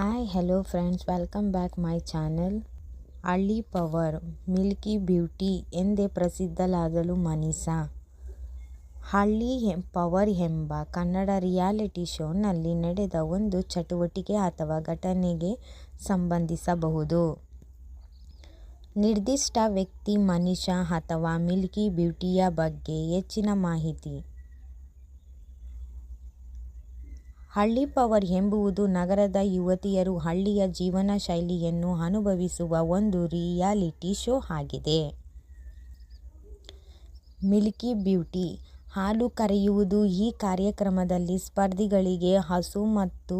Hi hello friends welcome back my channel Halli power milky beauty ಎಂದೇ ಪ್ರಸಿದ್ಧಲಾದಳು ಮನೀಷಾ ಹಳ್ಳಿ power ಎಂಬ ಕನ್ನಡ ರಿಯಾಲಿಟಿ ಶೋನಲ್ಲಿ ನಡೆದ ಒಂದು ಚಟುವಟಿಕೆ ಅಥವಾ ಘಟನೆಗೆ ಸಂಬಂಧಿಸಬಹುದು. ನಿರ್ದಿಷ್ಟ ವ್ಯಕ್ತಿ ಮನೀಷಾ ಅಥವಾ ಮಿಲ್ಕಿ ಬ್ಯೂಟಿಯ ಬಗ್ಗೆ ಹೆಚ್ಚಿನ ಮಾಹಿತಿ. ಹಳ್ಳಿ ಪವರ್ ಎಂಬುದು ನಗರದ ಯುವತಿಯರು ಹಳ್ಳಿಯ ಜೀವನ ಶೈಲಿಯನ್ನು ಅನುಭವಿಸುವ ಒಂದು ರಿಯಾಲಿಟಿ ಶೋ ಆಗಿದೆ. ಮಿಲ್ಕಿ ಬ್ಯೂಟಿ ಹಾಲು ಕರೆಯುವುದು ಈ ಕಾರ್ಯಕ್ರಮದಲ್ಲಿ ಸ್ಪರ್ಧಿಗಳಿಗೆ ಹಸು ಮತ್ತು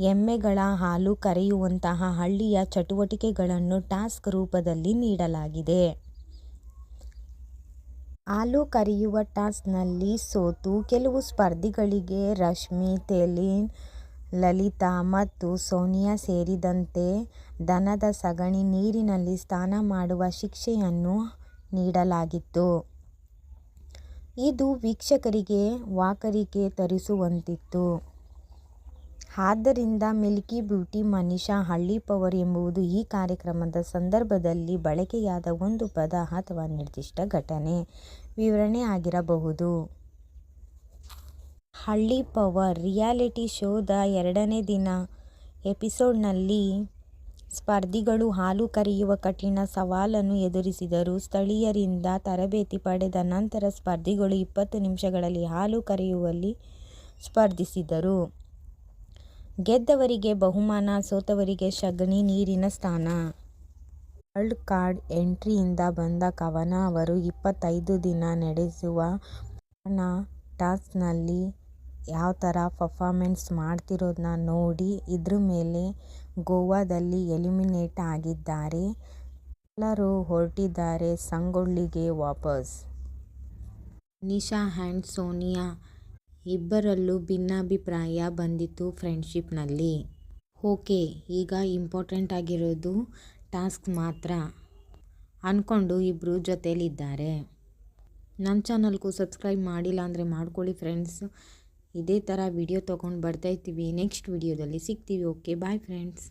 ಎಮ್ಮೆಗಳ ಹಾಲು ಕರೆಯುವಂತಹ ಹಳ್ಳಿಯ ಚಟುವಟಿಕೆಗಳನ್ನು ಟಾಸ್ಕ್ ರೂಪದಲ್ಲಿ ನೀಡಲಾಗಿದೆ. ಹಾಲು ಕರೆಯುವ ಟಾಸ್ಕ್ನಲ್ಲಿ ಸೋತು ಕೆಲವು ಸ್ಪರ್ಧಿಗಳಿಗೆ ರಶ್ಮಿ, ತೆಲಿನ್, ಲಲಿತಾ ಮತ್ತು ಸೋನಿಯಾ ಸೇರಿದಂತೆ ದನದ ಸಗಣಿ ನೀರಿನಲ್ಲಿ ಸ್ನಾನ ಮಾಡುವ ಶಿಕ್ಷೆಯನ್ನು ನೀಡಲಾಗಿತ್ತು. ಇದು ವೀಕ್ಷಕರಿಗೆ ವಾಕರಿಕೆ ತರಿಸುವಂತಿತ್ತು. ಆದ್ದರಿಂದ ಮಿಲ್ಕಿ ಬ್ಯೂಟಿ ಮನೀಷಾ ಹಳ್ಳಿ ಪವರ್ ಎಂಬುದು ಈ ಕಾರ್ಯಕ್ರಮದ ಸಂದರ್ಭದಲ್ಲಿ ಬಳಕೆಯಾದ ಒಂದು ಪದ ಅಥವಾ ನಿರ್ದಿಷ್ಟ ಘಟನೆ ವಿವರಣೆ ಆಗಿರಬಹುದು. ಹಳ್ಳಿ ಪವರ್ ರಿಯಾಲಿಟಿ ಶೋದ ಎರಡನೇ ದಿನ ಎಪಿಸೋಡ್ನಲ್ಲಿ ಸ್ಪರ್ಧಿಗಳು ಹಾಲು ಕರೆಯುವ ಕಠಿಣ ಸವಾಲನ್ನು ಎದುರಿಸಿದರು. ಸ್ಥಳೀಯರಿಂದ ತರಬೇತಿ ಪಡೆದ ನಂತರ ಸ್ಪರ್ಧಿಗಳು ಇಪ್ಪತ್ತು ನಿಮಿಷಗಳಲ್ಲಿ ಹಾಲು ಕರೆಯುವಲ್ಲಿ ಸ್ಪರ್ಧಿಸಿದರು. ಗೆದ್ದವರಿಗೆ ಬಹುಮಾನ, ಸೋತವರಿಗೆ ಶಗಣಿ ನೀರಿನ ಸ್ಥಾನ ವರ್ಲ್ಡ್ ಕಾರ್ಡ್ ಎಂಟ್ರಿಯಿಂದ ಬಂದ ಕವನ ಅವರು ಇಪ್ಪತ್ತೈದು ದಿನ ನಡೆಸುವ ಪವನ ಟಾಸ್ಕ್ನಲ್ಲಿ ಯಾವ ಥರ ಪರ್ಫಾರ್ಮೆನ್ಸ್ ಮಾಡ್ತಿರೋದನ್ನ ನೋಡಿ ಇದ್ರ ಮೇಲೆ ಗೋವಾದಲ್ಲಿ ಎಲಿಮಿನೇಟ್ ಆಗಿದ್ದಾರೆ. ಎಲ್ಲರೂ ಹೊರಟಿದ್ದಾರೆ ಸಂಗೊಳ್ಳಿಗೆ ವಾಪಸ್. ನಿಶಾ ಆ್ಯಂಡ್ ಸೋನಿಯಾ ಇಬ್ಬರಲ್ಲೂ ಭಿನ್ನಾಭಿಪ್ರಾಯ ಬಂದಿತ್ತು ಫ್ರೆಂಡ್ಶಿಪ್ನಲ್ಲಿ. ಓಕೆ, ಈಗ ಇಂಪಾರ್ಟೆಂಟ್ ಆಗಿರೋದು ಟಾಸ್ಕ್ ಮಾತ್ರ ಅಂದ್ಕೊಂಡು ಇಬ್ಬರು ಜೊತೇಲಿದ್ದಾರೆ ನನ್ನ ಚಾನಲ್ಗೂ ಸಬ್ಸ್ಕ್ರೈಬ್ ಮಾಡಿಲ್ಲ ಅಂದರೆ ಮಾಡ್ಕೊಳ್ಳಿ ಫ್ರೆಂಡ್ಸ್. ಇದೇ ಥರ ವಿಡಿಯೋ ತೊಗೊಂಡು ಬರ್ತಾಯಿರ್ತೀವಿ ನೆಕ್ಸ್ಟ್ ವಿಡಿಯೋದಲ್ಲಿ ಸಿಗ್ತೀವಿ. Okay, bye friends.